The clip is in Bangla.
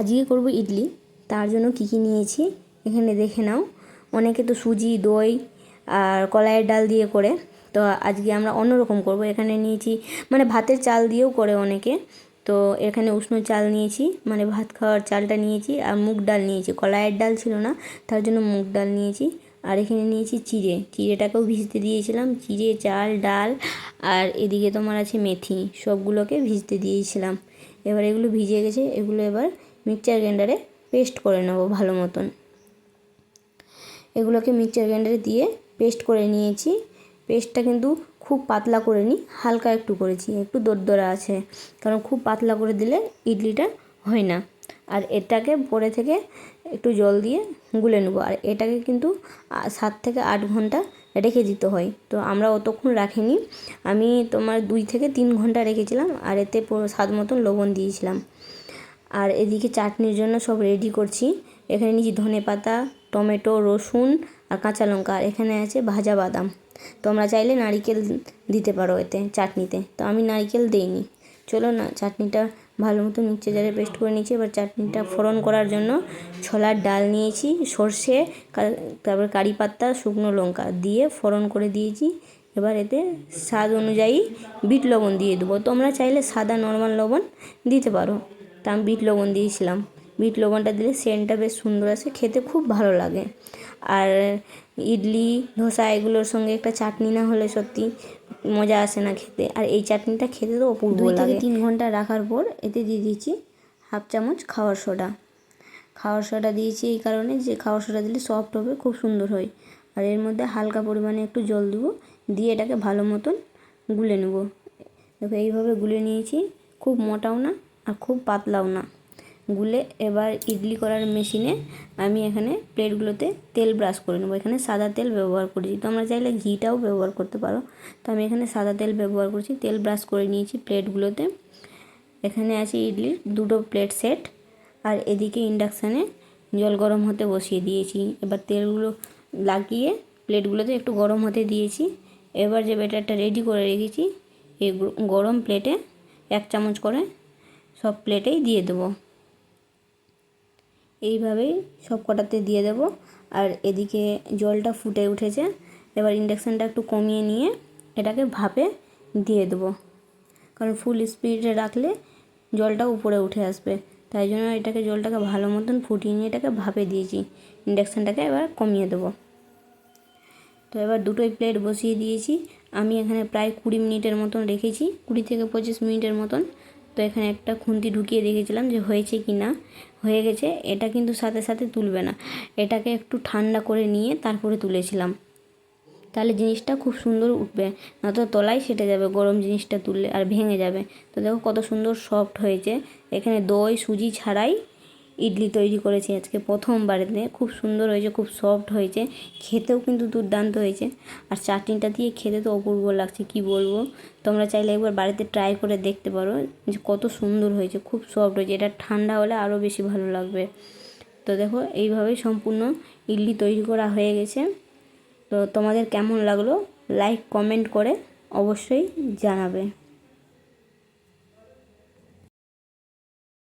আজকে করব ইডলি। তার জন্য কী কী নিয়েছি এখানে দেখে নাও। অনেকে তো সুজি, দই আর কলাইয়ের ডাল দিয়ে করে। তো আজকে আমরা অন্যরকম করব। এখানে নিয়েছি মানে ভাতের চাল দিয়েও করে অনেকে। তো এখানে উষ্ণ চাল নিয়েছি মানে ভাত খাওয়ার চালটা নিয়েছি আর মুগ ডাল নিয়েছি। কলাইয়ের ডাল ছিল না, তার জন্য মুগ ডাল নিয়েছি। আর এখানে নিয়েছি চিড়ে। চিড়েটাকেও ভিজতে দিয়েছিলাম। চিড়ে, চাল, ডাল আর এদিকে তোমার আছে মেথি। সবগুলোকে ভিজতে দিয়েছিলাম। এবার এগুলো ভিজে গেছে। এগুলো এবার মিক্সচার গ্রাইন্ডারে পেস্ট করে নেব ভালো মতন। এগুলোকে মিক্সচার গ্রাইন্ডারে দিয়ে পেস্ট করে নিয়েছি। পেস্টটা কিন্তু খুব পাতলা করে নিই হালকা একটু করেছি, একটু দরদরা আছে, কারণ খুব পাতলা করে দিলে ইডলিটা হয় না। আর এটাকে পরে থেকে একটু জল দিয়ে গুলে নেব, আর এটাকে কিন্তু সাত থেকে আট ঘণ্টা রেখে দিতে হয়। তো আমরা অতক্ষণ রাখিনি, আমি তোমার দুই থেকে তিন ঘণ্টা রেখেছিলাম, আর এতে স্বাদ মতন লবণ দিয়েছিলাম। আর এদিকে চাটনির জন্য সব রেডি করছি। এখানে নিয়েছি ধনে পাতা, টমেটো, রসুন আর কাঁচা লঙ্কা। আর এখানে আছে ভাজা বাদাম। তোমরা চাইলে নারিকেল দিতে পারো এতে চাটনিতে। তো আমি নারিকেল দিইনি। চলো না, চাটনিটা ভালো মতো মিক্সচার পেস্ট করে নিয়েছি। এবার চাটনিটা ফোড়ন করার জন্য ছোলার ডাল নিয়েছি, সর্ষে তারপর কারি পাত্তা শুকনো লঙ্কা দিয়ে ফোড়ন করে দিয়েছি। এবার এতে স্বাদ অনুযায়ী বিট লবণ দিয়ে দেবো। তোমরা চাইলে সাদা নর্মাল লবণ দিতে পারো। তা আমি বিট লবণ দিয়েছিলাম। বিট লবণটা দিলে সেন্টটা বেশ সুন্দর আসে খেতে খুব ভালো লাগে। আর ইডলি ধোসা এগুলোর সঙ্গে একটা চাটনি না হলে সত্যি মজা আসে না খেতে। আর এই চাটনিটা খেতে তো অপূর্ব লাগে। তিন ঘণ্টা রাখার পর এতে দিয়ে দিয়েছি হাফ চামচ খাওয়ার সোডা। খাওয়ার সোডা দিয়েছি এই কারণে যে খাওয়ার সোডা দিলে সফট হবে খুব সুন্দর হয়। আর এর মধ্যে হালকা পরিমাণে একটু জল দেবো দিয়ে এটাকে ভালো মতন গুলে নেব। দেখো এইভাবে গুলে নিয়েছি খুব মোটাও না আর খুব পাতলাও না। গুলে এবার ইডলি করার মেশিনে আমি এখানে প্লেটগুলোতে তেল ব্রাশ করে নেব। এখানে সাদা তেল ব্যবহার করেছি। তোমরা চাইলে ঘিটাও ব্যবহার করতে পারো। তো আমি এখানে সাদা তেল ব্যবহার করছি। তেল ব্রাশ করে নিয়েছি প্লেটগুলোতে। এখানে আছে ইডলির দুটো প্লেট সেট। আর এদিকে ইন্ডাকশানে জল গরম হতে বসিয়ে দিয়েছি। এবার তেলগুলো লাগিয়ে প্লেটগুলোতে একটু গরম হতে দিয়েছি। এবার যে ব্যাটারটা রেডি করে রেখেছি এই গরম প্লেটে এক চামচ করে সব প্লেটেই দিয়ে দেবো। এইভাবেই সব কটাতে দিয়ে দেবো। আর এদিকে জলটা ফুটে উঠেছে, এবার ইন্ডাকশানটা একটু কমিয়ে নিয়ে এটাকে ভাপে দিয়ে দেবো। কারণ ফুল স্পিডে রাখলে জলটা উপরে উঠে আসবে। তাই জন্য এটাকে জলটাকে ভালো মতন ফুটিয়ে নিয়ে এটাকে ভাপে দিয়েছি। ইন্ডাকশানটাকে এবার কমিয়ে দেবো। তো এবার দুটোই প্লেট বসিয়ে দিয়েছি। আমি এখানে প্রায় কুড়ি মিনিটের মতন রেখেছি, কুড়ি থেকে পঁচিশ মিনিটের মতন। তো এখানে একটা খুন্তি ঢুকিয়ে দেখেছিলাম যে হয়েছে কি না। হয়ে গেছে, এটা কিন্তু সাথে সাথে তুলবে না। এটাকে একটু ঠান্ডা করে নিয়ে তারপরে তুলেছিলাম। তাহলে জিনিসটা খুব সুন্দর উঠবে না তো তলায় সেটে যাবে, গরম জিনিসটা তুললে আর ভেঙে যাবে। তো দেখো কত সুন্দর সফট হয়েছে। এখানে দই, সুজি ছাড়াই ইডলি তৈরি করেছি আজকে প্রথমবারেতে খুব সুন্দর হয়েছে, খুব সফট হয়েছে, খেতেও কিন্তু দুর্দান্ত হয়েছে। আর চাটনিটা দিয়ে খেতে তো অপূর্ব লাগছে, কি বলব? তোমরা চাইলে একবার বাড়িতে ট্রাই করে দেখতে পারো যে কত সুন্দর হয়েছে, খুব সফট হয়েছে। এটা ঠান্ডা হলে আরও বেশি ভালো লাগবে। তো দেখো, এইভাবেই সম্পূর্ণ ইডলি তৈরি করা হয়ে গেছে। তো তোমাদের কেমন লাগল? লাইক কমেন্ট করে অবশ্যই জানাবে।